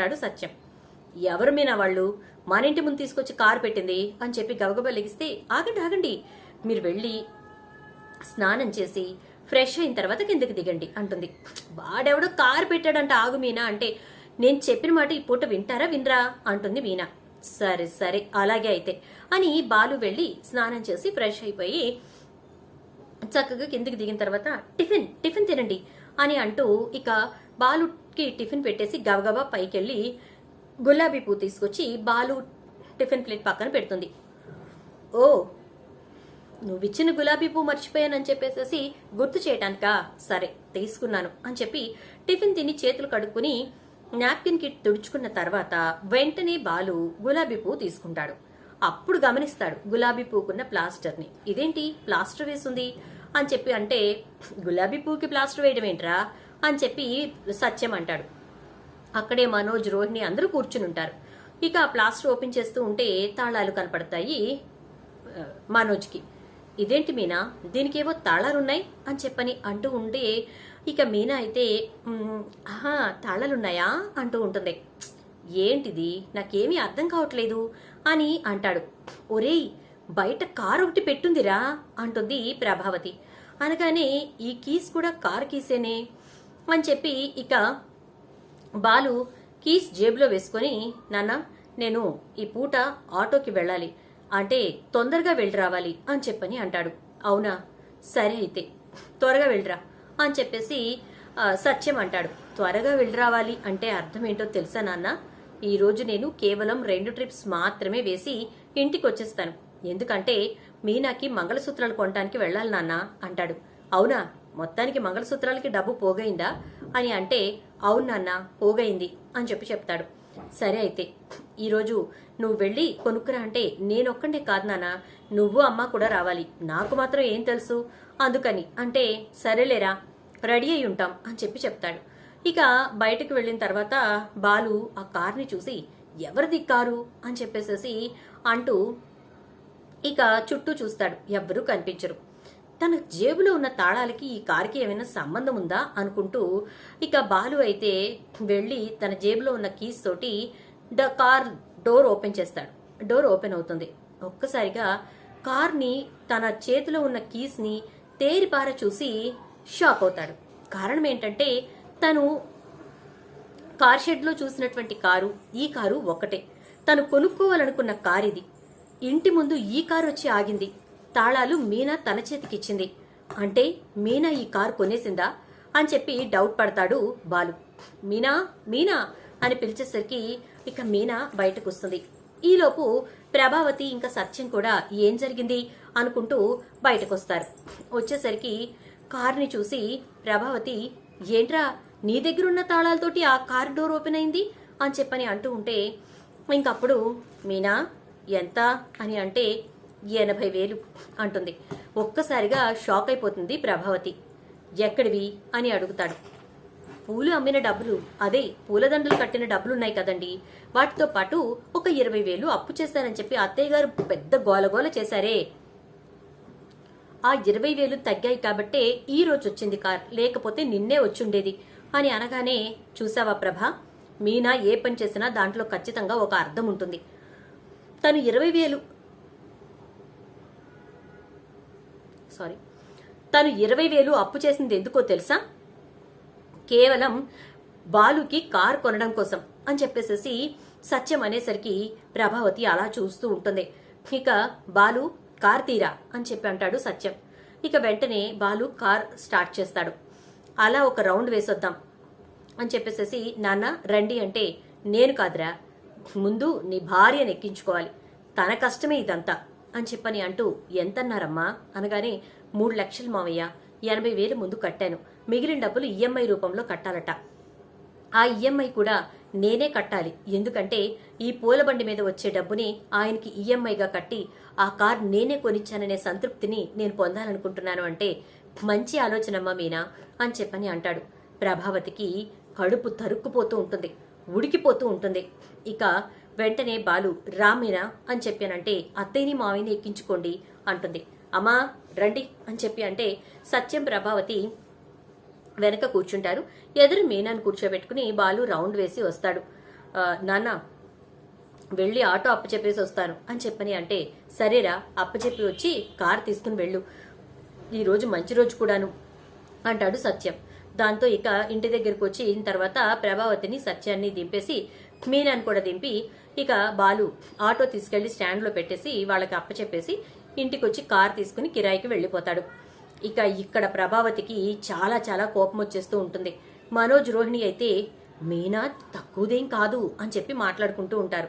అంటాడు సత్యం. ఎవరు మీనా వాళ్ళు? మన ఇంటి ముందు తీసుకొచ్చి కారు పెట్టింది అని చెప్పి గబగబా లెగిస్తే ఆగండి ఆగండి. మీరు వెళ్ళి స్నానం చేసి ఫ్రెష్ అయిన తర్వాత కిందకి దిగండి అంటుంది. వాడెవడో కారు పెట్టాడంట ఆగు మీనా అంటే నేను చెప్పిన మాట ఈ పూట వింటారా వినరా అంటుంది మీనా. సరే సరే అలాగే అయితే అని బాలు వెళ్ళి స్నానం చేసి ఫ్రెష్ అయిపోయి చక్కగా కిందకి దిగిన తర్వాత టిఫిన్ టిఫిన్ తినండి అని అంటూ ఇక బాలు బాలుకి టిఫిన్ పెట్టేసి గబగబా పైకెళ్ళి గులాబీ పువ్వు తీసుకొచ్చి బాలు టిఫిన్ ప్లేట్ పక్కన పెడుతుంది. ఓ నువ్విచ్చిన గులాబీ పువ్వు మర్చిపోయానని చెప్పేసేసి గుర్తు చేయటానికా? సరే తీసుకున్నాను అని చెప్పి టిఫిన్ తిని చేతులు కడుక్కుని నాప్కిన్ కిట్ తుడుచుకున్న తర్వాత వెంటనే బాలు గులాబీ పువ్వు తీసుకుంటాడు. అప్పుడు గమనిస్తాడు గులాబీ పువ్వుకున్న ప్లాస్టర్ని. ఇదేంటి ప్లాస్టర్ వేసుంది? అని చెప్పి అంటే గులాబీ పువ్వుకి ప్లాస్టర్ వేయడం ఏంట్రా అని చెప్పి సత్యం అంటాడు. అక్కడే మనోజ్ రోహిణి అందరూ కూర్చుని ఉంటారు. ఇక ఆ ప్లాస్టర్ ఓపెన్ చేస్తూ ఉంటే తాళాలు కనపడతాయి? మనోజ్కి. ఇదేంటి మీనా? దీనికేవో తాళాలున్నాయి అని చెప్పని అంటూ ఉంటే ఇక మీనా అయితే ఆహా తాళాలున్నాయా? అంటూ ఉంటుంది. ఏంటిది? నాకేమీ అర్థం కావట్లేదు అని అంటాడు. ఒరేయ్ బయట కారు ఒకటి పెట్టుందిరా అంటుంది ప్రభావతి. అనగానే ఈ కీస్ కూడా కారు కీసేనే? అని చెప్పి ఇక బాలు కీస్ జేబులో వేసుకొని నాన్న నేను ఈ పూట ఆటోకి వెళ్ళాలి. అంటే తొందరగా వెళ్ళి రావాలి అని చెప్పని అంటాడు. అవునా? సరే అయితే త్వరగా వెళ్ళరా అని చెప్పేసి సత్యం అంటాడు. త్వరగా వెళ్ళి రావాలి అంటే అర్థం ఏంటో తెలుసా నాన్న? ఈ రోజు నేను కేవలం రెండు ట్రిప్స్ మాత్రమే వేసి ఇంటికి వచ్చేస్తాను. ఎందుకంటే మీనాకి మంగళసూత్రాలు కొనడానికి వెళ్ళాలి నాన్న అంటాడు. అవునా? మొత్తానికి మంగళసూత్రాలకి డబ్బు పోగైందా అని అంటే అవును నాన్న పోగైంది అని చెప్పి చెప్తాడు. సరే అయితే ఈరోజు నువ్వు వెళ్ళి కొనుక్కురా అంటే నేనొక్కడే కాదు నాన్న నువ్వు అమ్మ కూడా రావాలి. నాకు మాత్రం ఏం తెలుసు? అందుకని అంటే సరేలేరా రెడీ అయి ఉంటాం అని చెప్పి చెప్తాడు. ఇక బయటకు వెళ్ళిన తర్వాత బాలు ఆ కార్ని చూసి ఎవరిది కారు? అని చెప్పేసేసి అంటూ ఇక చుట్టూ చూస్తాడు. ఎవ్వరూ కనిపించరు. తన జేబులో ఉన్న తాళాలకి ఈ కారుకి ఏమైనా సంబంధం ఉందా అనుకుంటూ ఇక బాలు అయితే వెళ్ళి తన జేబులో ఉన్న కీస్ తోటి ద కార్ డోర్ ఓపెన్ చేస్తాడు. డోర్ ఓపెన్ అవుతుంది. ఒక్కసారిగా కార్ని తన చేతిలో ఉన్న కీస్ని తేరిపార చూసి షాక్ అవుతాడు. కారణం ఏంటంటే తను కార్ షెడ్లో చూసినటువంటి కారు ఈ కారు ఒకటే తను కొనుక్కోవాలనుకున్న కారు ఇది. ఇంటి ముందు ఈ కారు వచ్చి ఆగింది. తాళాలు మీనా తన చేతికిచ్చింది. అంటే మీనా ఈ కారు కొనేసిందా? అని చెప్పి డౌట్ పడతాడు బాలు. మీనా మీనా అని పిలిచేసరికి ఇక మీనా బయటకు వస్తుంది ఈలోపు ప్రభావతి ఇంకా సత్యం కూడా ఏం జరిగింది అనుకుంటూ బయటకొస్తారు. వచ్చేసరికి కార్ని చూసి ప్రభావతి ఏంట్రా నీ దగ్గరున్న తాళాలతోటి ఆ కార్ డోర్ ఓపెన్ అయింది? అని చెప్పని అంటూ ఉంటే ఇంకప్పుడు మీనా ఎంత? అని అంటే ఎనభై వేలు అంటుంది. ఒక్కసారిగా షాక్ అయిపోతుంది ప్రభావతి. ఎక్కడివి? అని అడుగుతాడు. పూలు అమ్మిన డబ్బులు. అదే పూలదండలు కట్టిన డబ్బులున్నాయి కదండి. వాటితో పాటు ఒక ఇరవై వేలు అప్పు చేస్తానని చెప్పి అత్తయ్య గారు పెద్ద గోలగోల చేశారే. ఆ ఇరవై వేలు తగ్గాయి కాబట్టే ఈ రోజు వచ్చింది కార్. లేకపోతే నిన్నే వచ్చుండేది. అని అనగానే చూసావా ప్రభ? మీనా ఏ పని చేసినా దాంట్లో ఖచ్చితంగా ఒక అర్థం ఉంటుంది. తను ఇరవై వేలు సారీ. తను ఇరవై వేలు అప్పు చేసింది ఎందుకో తెలుసా? కేవలం బాలుకి కార్ కొనడం కోసం అని చెప్పేసేసి సత్యం అనేసరికి ప్రభావతి అలా చూస్తూ ఉంటుంది. ఇక బాలు కార్ తీరా అని చెప్పి అంటాడు సత్యం. ఇక వెంటనే బాలు కార్ స్టార్ట్ చేస్తాడు. అలా ఒక రౌండ్ వేసొద్దాం అని చెప్పేసేసి నాన్న రండి అంటే నేను కాదురా. ముందు నీ భార్యను ఎక్కించుకోవాలి. తన కష్టమే ఇదంతా. అని చెప్పని అంటూ ఎంతన్నారమ్మా? అనగానే మూడు లక్షలు మావయ్య ఎనభై వేలు ముందు కట్టాను. మిగిలిన డబ్బులు ఈఎంఐ రూపంలో కట్టాలట. ఆ ఈఎంఐ కూడా నేనే కట్టాలి. ఎందుకంటే ఈ పూలబండి మీద వచ్చే డబ్బుని ఆయనకి ఈఎంఐగా కట్టి ఆ కార్ నేనే కొనిచ్చాననే సంతృప్తిని నేను పొందాలనుకుంటున్నాను అంటే మంచి ఆలోచనమ్మా మీనా అని చెప్పని అంటాడు. ప్రభావతికి కడుపు తరుక్కుపోతూ ఉంటుంది ఉడికిపోతూ ఉంటుంది. ఇక వెంటనే బాలు రామేనా అని చెప్పానంటే అత్తయ్యని మావిని ఎక్కించుకోండి అంటుంది. అమ్మా రండి అని చెప్పి అంటే సత్యం ప్రభావతి వెనక కూర్చుంటారు. ఎదురు మీనాను కూర్చోబెట్టుకుని బాలు రౌండ్ వేసి వస్తాడు. నాన్న వెళ్ళి ఆటో అప్పచెప్పేసి వస్తాను అని చెప్పని అంటే సరేరా అప్పచెప్పి వచ్చి కార్ తీసుకుని వెళ్ళు. ఈరోజు మంచి రోజు కూడాను అంటాడు సత్యం. దాంతో ఇక ఇంటి దగ్గరకు వచ్చి తర్వాత ప్రభావతిని సత్యాన్ని దింపేసి మీనాన్ని కూడా దింపి ఇక బాలు ఆటో తీసుకెళ్ళి స్టాండ్లో పెట్టేసి వాళ్ళకి అప్పచెప్పేసి ఇంటికి వచ్చి కార్ తీసుకుని కిరాయికి వెళ్ళిపోతాడు. ఇక ఇక్కడ ప్రభావతికి చాలా చాలా కోపం వచ్చేస్తూ ఉంటుంది. మనోజ్ రోహిణి అయితే మీనా తక్కువదేం కాదు అని చెప్పి మాట్లాడుకుంటూ ఉంటారు.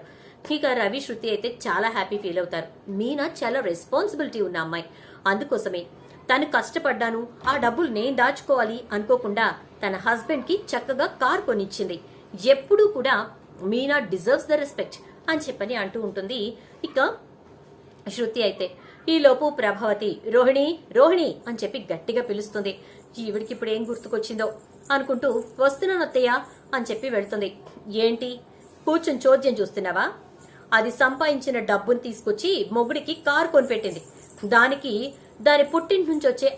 ఇక రవి శృతి అయితే చాలా హ్యాపీ ఫీల్ అవుతారు. మీనా చాలా రెస్పాన్సిబిలిటీ ఉన్న అమ్మాయి. అందుకోసమే తను కష్టపడ్డాను. ఆ డబ్బులు నేను దాచుకోవాలి అనుకోకుండా తన హస్బెండ్కి చక్కగా కార్ కొనిచ్చింది. ఎప్పుడూ కూడా మీనా డిజర్వ్స్ ద రెస్పెక్ట్ అని చెప్పని అంటూ ఉంటుంది. ఇక శృతి అయితే ఈలోపు ప్రభావతి రోహిణి రోహిణి అని చెప్పి గట్టిగా పిలుస్తుంది. ఈవిడికి ఇప్పుడు ఏం గుర్తుకొచ్చిందో అనుకుంటూ వస్తున్నాను అత్తయ్య అని చెప్పి వెళ్తుంది. ఏంటి? కూర్చుని చోద్యం చూస్తున్నావా? అది సంపాదించిన డబ్బుని తీసుకొచ్చి మొగుడికి కారు కొనిపెట్టింది. దానికి దాని పుట్టింటి నుంచి వచ్చే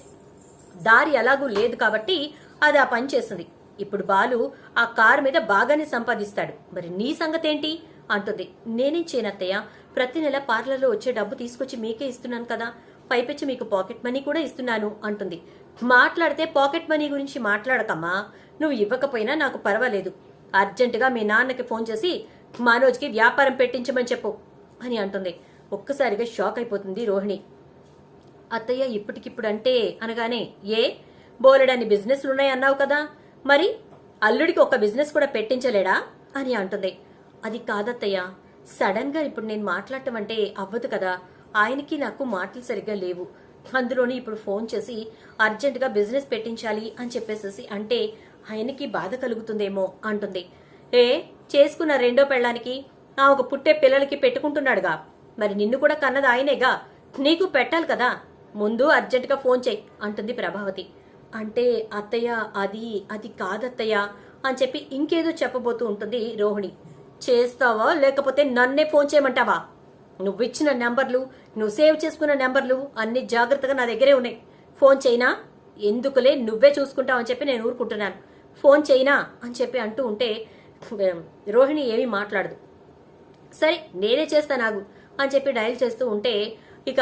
దారి ఎలాగూ లేదు కాబట్టి అది ఆ పని చేసింది ఇప్పుడు బాలు ఆ కారు మీద బాగానే సంపాదిస్తాడు. మరి నీ సంగతేంటి? అంటుంది. నేనేం చేయనత్తయ్య? ప్రతి నెల పార్లర్లో వచ్చే డబ్బు తీసుకొచ్చి మీకే ఇస్తున్నాను కదా. పైపెచ్చి మీకు పాకెట్ మనీ కూడా ఇస్తున్నాను అంటుంది. మాట్లాడితే పాకెట్ మనీ గురించి మాట్లాడకమ్మా. నువ్వు ఇవ్వకపోయినా నాకు పర్వాలేదు. అర్జెంటుగా మీ నాన్నకి ఫోన్ చేసి మనోజ్కి వ్యాపారం పెట్టించమని చెప్పు అని అంటుంది. ఒక్కసారిగా షాక్ అయిపోతుంది రోహిణి. అత్తయ్య ఇప్పటికిప్పుడు అంటే అనగానే ఏ? బోలెడన్ని బిజినెస్లు ఉన్నాయి అన్నావు కదా. మరి అల్లుడికి ఒక బిజినెస్ కూడా పెట్టించలేడా? అని అంటుంది. అది కాదత్తయ్య. సడన్గా ఇప్పుడు నేను మాట్లాడటం అంటే అవ్వదు కదా. ఆయనకి నాకు మాటలు సరిగ్గా లేవు. అందులోని ఇప్పుడు ఫోన్ చేసి అర్జెంటుగా బిజినెస్ పెట్టించాలి అని చెప్పేసేసి అంటే ఆయనకి బాధ కలుగుతుందేమో అంటుంది. ఏ చేసుకున్న రెండో పెళ్ళానికి? ఆ ఒక పుట్టే పిల్లలకి పెట్టుకుంటున్నాడుగా. మరి నిన్ను కూడా కన్నది ఆయనేగా? నీకు పెట్టాలి కదా. ముందు అర్జెంటుగా ఫోన్ చేయి అంటుంది ప్రభావతి. అంటే అత్తయ్య అది అది కాదత్తయ్య అని చెప్పి ఇంకేదో చెప్పబోతూ ఉంటుంది రోహిణి. చేస్తావా? లేకపోతే నన్నే ఫోన్ చేయమంటావా? నువ్వు ఇచ్చిన నెంబర్లు నువ్వు సేవ్ చేసుకున్న నెంబర్లు అన్ని జాగ్రత్తగా నా దగ్గరే ఉన్నాయి. ఫోన్ చేయనా? ఎందుకులే నువ్వే చూసుకుంటావని చెప్పి నేను ఊరుకుంటున్నాను. ఫోన్ చేయనా? అని చెప్పి అంటూ ఉంటే రోహిణి ఏమీ మాట్లాడదు. సరే నేనే చేస్తా నాగు అని చెప్పి డయల్ చేస్తూ ఉంటే ఇక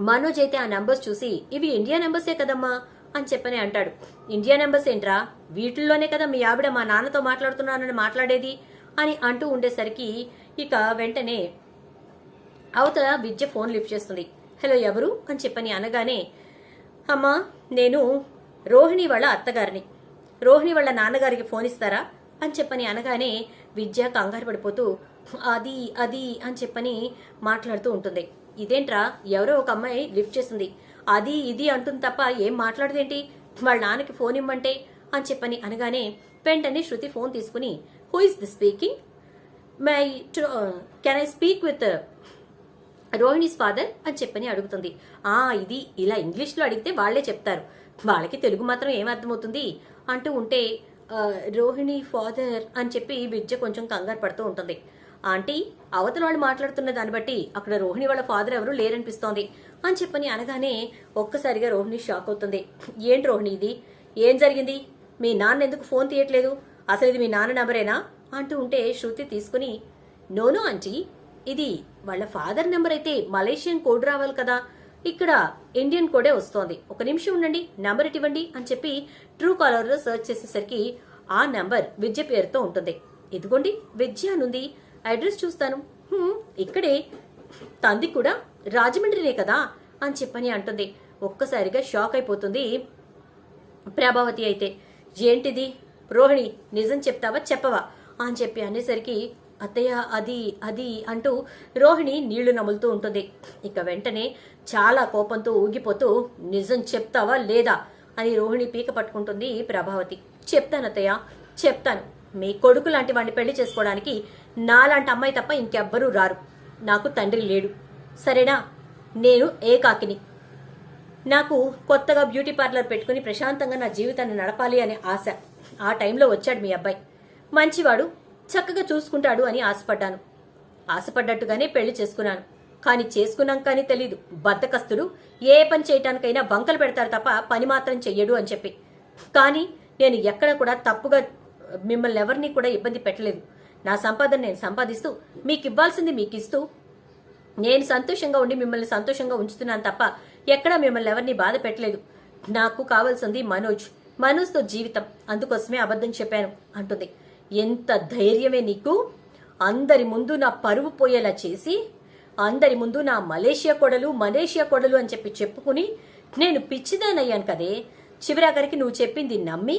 మనోజ్ అయితే ఆ నంబర్స్ చూసి ఇవి ఇండియా నెంబర్సే కదమ్మా? అని చెప్పని అంటాడు. ఇండియా నెంబర్స్ ఏంట్రా? వీటిల్లోనే కదా మీ ఆవిడ మా నాన్నతో మాట్లాడుతున్నానని మాట్లాడేది? అని అంటూ ఉండేసరికి ఇక వెంటనే అవతల విద్య ఫోన్ లిఫ్ట్ చేస్తుంది. హలో ఎవరు? అని చెప్పని అనగానే అమ్మా నేను రోహిణి వాళ్ళ అత్తగారిని. రోహిణి వాళ్ళ నాన్నగారికి ఫోన్ ఇస్తారా? అని చెప్పని అనగానే విద్య కంగారు పడిపోతూ అది అది అని చెప్పని మాట్లాడుతూ ఉంటుంది. ఇదేంట్రా? ఎవరో ఒక అమ్మాయి లిఫ్ట్ చేసింది. అది ఇది అంటుంది తప్ప ఏం మాట్లాడదేంటి? వాళ్ళ నాన్నకి ఫోన్ ఇమ్మంటే అని చెప్పని అనగానే వెంటనే శృతి ఫోన్ తీసుకుని who is the speaking my can I speak with Rohini's father అని చెప్పని అడుగుతుంది. ఆ ఇది ఇలా ఇంగ్లీష్లో అడిగితే వాళ్ళే చెప్తారు. వాళ్ళకి తెలుగు మాత్రం ఏం అర్థమవుతుంది? అంటూ ఉంటే రోహిణి ఫాదర్ అని చెప్పి విద్య కొంచెం కంగారు పడుతూ ఉంటుంది. ఆంటీ అవతల వాళ్ళు మాట్లాడుతున్న దాన్ని బట్టి అక్కడ రోహిణి వాళ్ళ ఫాదర్ ఎవరు లేరనిపిస్తోంది అని చెప్పని అనగానే ఒక్కసారిగా రోహిణి షాక్ అవుతుంది. ఏంటి రోహిణి ఇది? ఏం జరిగింది? మీ నాన్న ఎందుకు ఫోన్ తీయట్లేదు? అసలు ఇది మీ నాన్న నెంబరేనా? అంటూ ఉంటే శృతి తీసుకుని నోనో ఆంటీ ఇది వాళ్ళ ఫాదర్ నెంబర్ అయితే మలేషియన్ కోడ్ రావాలి కదా. ఇక్కడ ఇండియన్ కోడే వస్తోంది. ఒక నిమిషం ఉండండి నెంబర్ ఇటివ్వండి అని చెప్పి ట్రూ కాలర్లో సెర్చ్ చేసేసరికి ఆ నెంబర్ విద్య పేరుతో ఉంటుంది. ఇదిగోండి విద్య అనుంది. అడ్రస్ చూస్తాను. ఇక్కడే. తంది కూడా రాజమండ్రినే కదా అని చెప్పని అంటుంది. ఒక్కసారిగా షాక్ అయిపోతుంది ప్రభావతి అయితే. ఏంటిది? రోహిణి నిజం చెప్తావా చెప్పవా? అని చెప్పి అనేసరికి అత్తయ్య అది అది అంటూ రోహిణి నీళ్ళు నములుతూ ఉంటుంది. ఇక వెంటనే చాలా కోపంతో ఊగిపోతూ నిజం చెప్తావా లేదా? అని రోహిణి పీక పట్టుకుంటుంది ప్రభావతి. చెప్తాను అత్తయ్య చెప్తాను. మీ కొడుకు లాంటి వాడిని పెళ్ళి చేసుకోవడానికి నాలాంటి అమ్మాయి తప్ప ఇంకెవ్వరూ రారు. నాకు తండ్రి లేడు. సరేనా? నేను ఏకాకిని. నాకు కొత్తగా బ్యూటీ పార్లర్ పెట్టుకుని ప్రశాంతంగా నా జీవితాన్ని నడపాలి అనే ఆశ. ఆ టైంలో వచ్చాడు మీ అబ్బాయి. మంచివాడు చక్కగా చూసుకుంటాడు అని ఆశపడ్డాను. ఆశపడ్డట్టుగానే పెళ్ళి చేసుకున్నాను. కానీ చేసుకున్నాం కానీ తెలీదు. బద్దకస్తుడు ఏ పని చేయటానికైనా వంకలు పెడతారు తప్ప పని మాత్రం చెయ్యడు అని చెప్పి. కానీ నేను ఎక్కడ కూడా తప్పుగా మిమ్మల్ని ఎవరిని కూడా ఇబ్బంది పెట్టలేదు. నా సంపాదన నేను సంపాదిస్తూ మీకు ఇవ్వాల్సింది మీకు ఇస్తూ నేను సంతోషంగా ఉండి మిమ్మల్ని సంతోషంగా ఉంచుతున్నాను తప్ప ఎక్కడా మిమ్మల్ని ఎవరిని బాధ పెట్టలేదు. నాకు కావాల్సింది మనోజ్. మనోజ్తో జీవితం. అందుకోసమే అబద్ధం చెప్పాను అంటుంది. ఎంత ధైర్యమే నీకు? అందరి ముందు నా పరువు పోయేలా చేసి అందరి ముందు నా మలేషియా కొడలు మలేషియా కొడలు అని చెప్పి చెప్పుకుని నేను పిచ్చిదానయ్యాను కదే. చివరాఖరికి నువ్వు చెప్పింది నమ్మి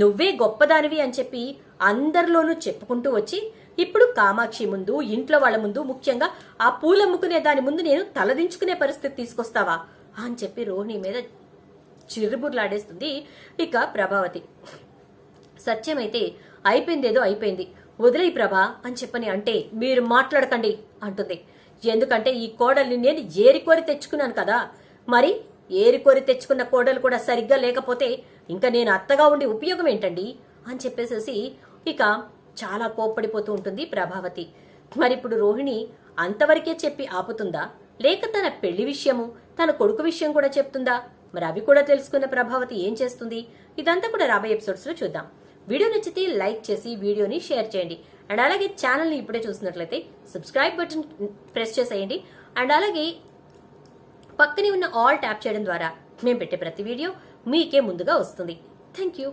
నువ్వే గొప్పదానివి అని చెప్పి అందరిలోనూ చెప్పుకుంటూ వచ్చి ఇప్పుడు కామాక్షి ముందు ఇంట్లో వాళ్ళ ముందు ముఖ్యంగా ఆ పూలమ్ముకునే దాని ముందు నేను తలదించుకునే పరిస్థితి తీసుకొస్తావా అని చెప్పి రోహిణి మీద చిరుబుర్లాడేస్తుంది ఇక ప్రభావతి. సత్యమైతే అయిపోయిందేదో అయిపోయింది. వదిలేయి ప్రభా అని చెప్పని అంటే మీరు మాట్లాడకండి అంటుంది. ఎందుకంటే ఈ కోడల్ని నేను ఏరికోరి తెచ్చుకున్నాను కదా. మరి ఏరికోరి తెచ్చుకున్న కోడలు కూడా సరిగ్గా లేకపోతే ఇంకా నేను అత్తగా ఉండి ఉపయోగం ఏంటండి? అని చెప్పేసేసి ఇక చాలా కోప్పడిపోతూ ఉంటుంది ప్రభావతి. మరి ఇప్పుడు రోహిణి అంతవరకే చెప్పి ఆపుతుందా? లేక తన పెళ్ళి విషయము తన కొడుకు విషయం కూడా చెప్తుందా? మరి అవి కూడా తెలుసుకున్న ప్రభావతి ఏం చేస్తుంది? ఇదంతా కూడా రాబోయే ఎపిసోడ్స్లో చూద్దాం. వీడియో నచ్చితే లైక్ చేసి వీడియోని షేర్ చేయండి. అండ్ అలాగే ఛానల్ని ఇప్పుడే చూసినట్లయితే సబ్స్క్రైబ్ బటన్ ప్రెస్ చేసేయండి. అండ్ అలాగే పక్కనే ఉన్న ఆల్ ట్యాప్ చేయడం ద్వారా మేము పెట్టే ప్రతి వీడియో మీకే ముందుగా వస్తుంది. Thank you